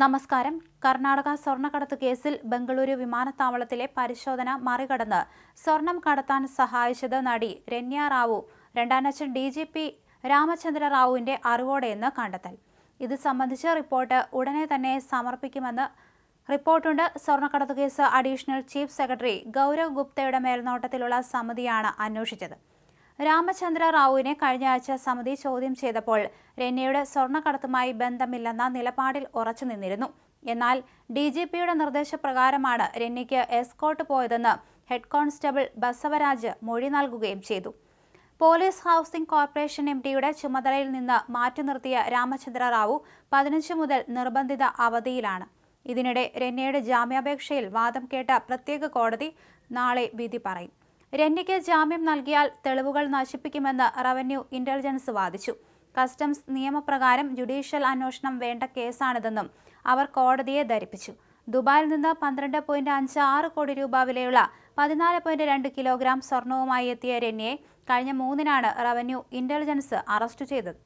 നമസ്കാരം. കർണാടക സ്വർണക്കടത്ത് കേസിൽ ബംഗളൂരു വിമാനത്താവളത്തിലെ പരിശോധന മറികടന്ന് സ്വർണം കടത്താൻ സഹായിച്ചത് നടി രന്യ റാവു. രണ്ടാനച്ഛൻ ഡി ജി പി രാമചന്ദ്ര റാവുവിന്റെ അറിവോടെയെന്ന് കണ്ടെത്തൽ. ഇത് സംബന്ധിച്ച റിപ്പോർട്ട് ഉടനെ തന്നെ സമർപ്പിക്കുമെന്ന് റിപ്പോർട്ടുണ്ട്. സ്വർണക്കടത്ത് case additional chief secretary Gaurav ഗുപ്തയുടെ മേൽനോട്ടത്തിലുള്ള സമിതിയാണ് അന്വേഷിച്ചത്. രാമചന്ദ്ര റാവുവിനെ കഴിഞ്ഞ ആഴ്ച സമിതി ചോദ്യം ചെയ്തപ്പോൾ രന്യയുടെ സ്വർണക്കടത്തുമായി ബന്ധമില്ലെന്ന നിലപാടിൽ ഉറച്ചുനിന്നിരുന്നു എന്നാൽ ഡി ജി പിയുടെ നിർദ്ദേശപ്രകാരമാണ് രന്യയ്ക്ക് എസ്കോട്ട് പോയതെന്ന് ഹെഡ് കോൺസ്റ്റബിൾ ബസവരാജ് മൊഴി നൽകുകയും ചെയ്തു. പോലീസ് ഹൗസിംഗ് കോർപ്പറേഷൻ എം ഡിയുടെ ചുമതലയിൽ നിന്ന് മാറ്റി നിർത്തിയ രാമചന്ദ്ര റാവു പതിനഞ്ച് മുതൽ നിർബന്ധിത അവധിയിലാണ്. ഇതിനിടെ രന്യയുടെ ജാമ്യാപേക്ഷയിൽ വാദം കേട്ട പ്രത്യേക കോടതി നാളെ വിധി പറയും. രന്യയ്ക്ക് ജാമ്യം നൽകിയാൽ തെളിവുകൾ നശിപ്പിക്കുമെന്ന് റവന്യൂ ഇന്റലിജൻസ് വാദിച്ചു. കസ്റ്റംസ് നിയമപ്രകാരം ജുഡീഷ്യൽ അന്വേഷണം വേണ്ട കേസാണിതെന്നും അവർ കോടതിയെ ധരിപ്പിച്ചു. ദുബായിൽ നിന്ന് പന്ത്രണ്ട് പോയിന്റ് അഞ്ച് ആറ് കോടി രൂപ വിലയുള്ള പതിനാല് പോയിന്റ് രണ്ട് കിലോഗ്രാം സ്വർണവുമായി എത്തിയ രന്യയെ കഴിഞ്ഞ മൂന്നിനാണ് റവന്യൂ ഇന്റലിജൻസ് അറസ്റ്റ് ചെയ്തത്.